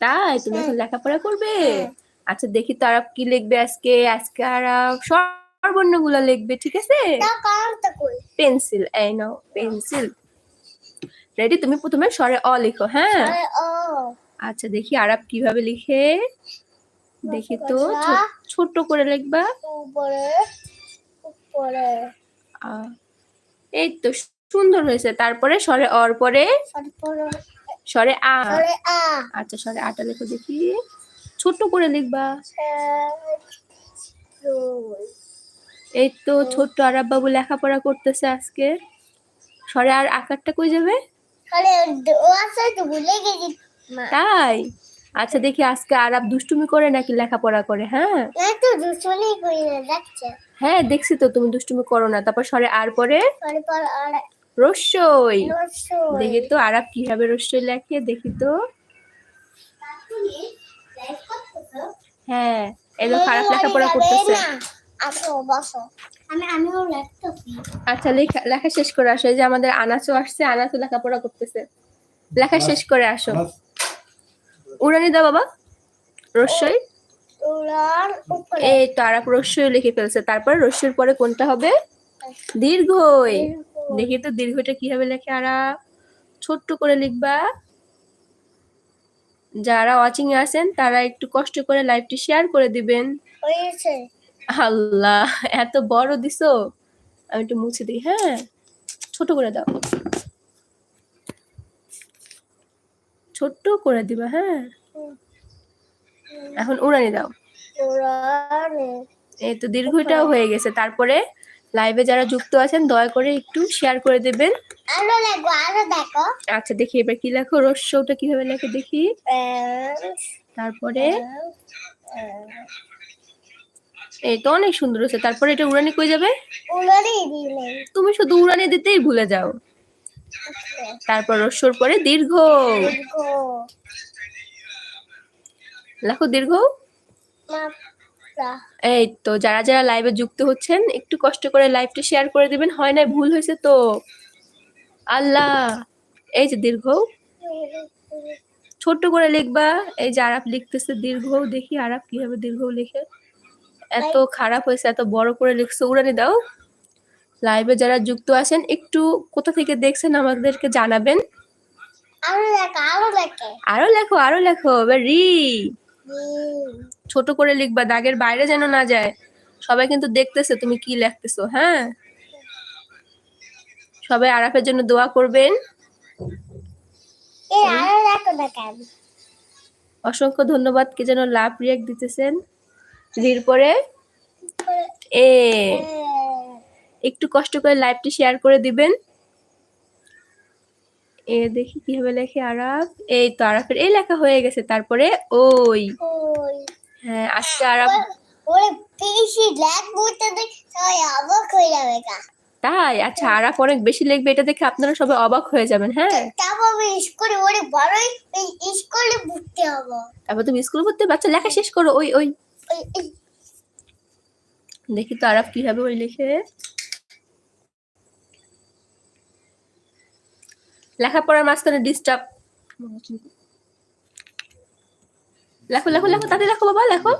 তাই তুমি এখন লেখাপড়া করবে? হ্যাঁ। আচ্ছা দেখি তো আরব কি লিখবে আজকে। আজকে আরব স্বরবর্ণগুলো লিখবে ঠিক আছে? পেন্সিল এই নাও পেন্সিল। রেডি তুমি প্রথমে স্বরে অ লিখো হ্যাঁ? আচ্ছা দেখি আরব কীভাবে লিখে। দেখি তো। ছো- ছোট্ট করে লিখবা। উপরে উপরে। আ, এই তো সুন্দর হয়েছে। তারপরে স্বরে অর পরে। স্বরে আ। আচ্ছা স্বরে আটা লিখো দেখি। ছোট্ট করে লিখবা। এই তো ছোট্ট আরব বাবু লেখাপড়া করতেছে আজকে। স্বরে আর আকারটা কই যাবে? তাই? আচ্ছা দেখি আজকে আরব দুষ্টুমি করে নাকি লেখাপড়া করে হ্যাঁ? হ্যাঁ দেখছি তো তুমি দুষ্টুমি করো না। তারপর স্বরে আর পরে? রস্যই নশো দেখি তো আরব কীভাবে রস্যই লেখে দেখি তো। হ্যাঁ এলো খারাপ লেখাপড়া করতেছে। আসো বসো। আমি আমিও লাগতেছি আচ্ছা লেখা লেখা শেষ করে আসো এই যে আমাদের আনাচও আসছে আনাচও লেখাপড়া করতেছে। লেখা শেষ করে আসো। উড়ানি দাও বাবা। রস্যই এই তো আরব রস্যই লিখে ফেলছে। তারপর রস্যের পরে কোনটা হবে? দীর্ঘই। দেখি তো দীর্ঘটা কীভাবে লেখে। আরব ছোট্ট করে লিখবা। যারা ওয়াচিং এ আছেন তারা একটু কষ্ট করে লাইভটি শেয়ার করে দিবেন। হয়েছে। আল্লাহ এত বড় দিছো। আমি একটু মুছে দিই হ্যাঁ? ছোট করে দাও। ছোট্ট করে দিবা হ্যাঁ? এখন উড়ানি দাও। উড়ানে। এই তো দীর্ঘটাও হয়ে গেছে। তারপরে লাইভে যারা যুক্ত আছেন দয়া করে একটু শেয়ার করে দেবেন। আরও লাগো আরও দেখো। আচ্ছা দেখি এবার কি লেখো। রস্যটা কীভাবে লেখে দেখি। তারপরে? এই তো অনেক সুন্দর হচ্ছে তারপরে এটা উড়ানি কই যাবে? উড়ানি তুমি শুধু উড়ানি দিতেই ভুলে যাও। তারপর রস্যর পরে দীর্ঘ। লেখো দীর্ঘ। এই তো যারা যারা লাইভে যুক্ত হচ্ছেন একটু কষ্ট করে লাইভটা শেয়ার করে দিবেন। হয় না ভুল হয়েছে তো। আল্লাহ এই যে দীর্ঘ। ছোট্ট করে লিখবা এই যে আরাপ লিখতেছে দীর্ঘ দেখি আরাপ কীভাবে দীর্ঘ লিখে। এত খারাপ হয়েছে এত বড় করে লিখছে উড়ানি দাও। লাইভে যারা যুক্ত আছেন একটু কোথা থেকে দেখছেন আমাদেরকে জানাবেন। আরও দেখো আরও দেখো আরও লেখো আরও লেখো এবার রি ছোট করে লিখবা দাগের বাইরে যেন না যায়। সবাই কিন্তু দেখতেছে তুমি কি লিখতেছো হ্যাঁ? সবাই আরাফের জন্য দোয়া করবেন। অসংখ্য ধন্যবাদ কে যেন লাভ রিয়াক্ট দিতেছেন। রির পরে এ একটু কষ্ট করে লাইভটি শেয়ার করে দিবেন। এ দেখি কীভাবে লেখে আরাফ। এই তো আরাফের এই লেখা হয়ে গেছে তারপরে ওই। হ্যাঁ আজকে গা। তাই? আচ্ছা আরাফ অনেক বেশি লিখবে এটা দেখে আপনারা সবাই অবাক হয়ে যাবেন হ্যাঁ? তারপর তুমি স্কুল পড়তে বাচ্চা লেখা শেষ করো ওই ওই। দেখি তো আরাফ কীভাবে ওই লিখে। লেখাপড়ার মাঝখানে ডিস্টার্ব লেখো লেখো লেখো তাতে লেখো বাবা লেখো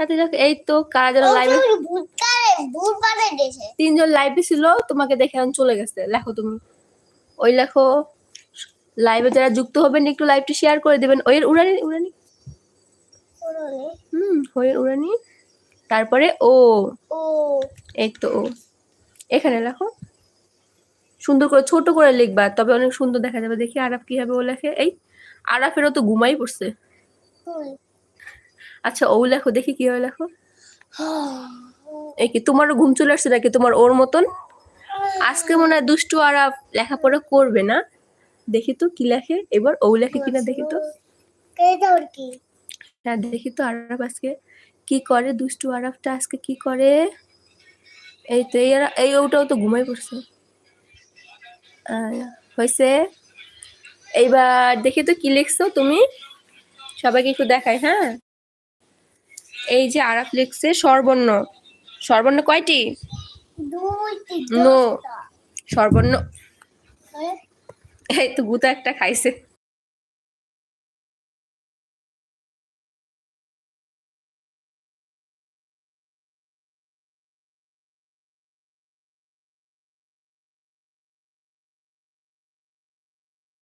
তাতে লেখো এই তো কারা যেন লাইভে তিনজন লাইভে ছিল তোমাকে দেখে এখন চলে গেছে। লেখো তুমি। ওই লেখো লাইভে যারা যুক্ত হবেন একটু লাইভটি শেয়ার করে দিবেন। ওই উড়ানি উড়ানি। হুম হয়ে উড়ানি। তারপরে ও। ও। এই তো ও। এখানে লেখো সুন্দর করে ছোট করে লিখবা তবে অনেক সুন্দর দেখা যাবে। দেখি আরাফ কীভাবে ও লেখে। এই আরাফেরও তো ঘুমাই পড়ছে। আচ্ছা ও লেখো দেখি কীভাবে লেখো। এই কি তোমারও ঘুম চলে আসছে নাকি? তোমার ওর মতন? আজকে মনে হয় দুষ্টু আরাফ লেখাপড়া করবে না। দেখি তো কি লেখে এবার ও লেখে কিনা দেখি তো। হ্যাঁ দেখি তো আরাফ আজকে কি করে দুষ্টু আরাফটা আজকে কি করে? এই তো এই ওটাও তো ঘুমাই পড়ছে। হয়েছে। এইবার দেখি তো কি লিখছো তুমি? সবাইকে একটু দেখাই হ্যাঁ? এই যে আরাফ লিখছে সর্বর্ণ। সর্বর্ণ কয়টি? নো। সর্বর্ণ। হ্যাঁ? এই তো গুতা একটা খাইছে।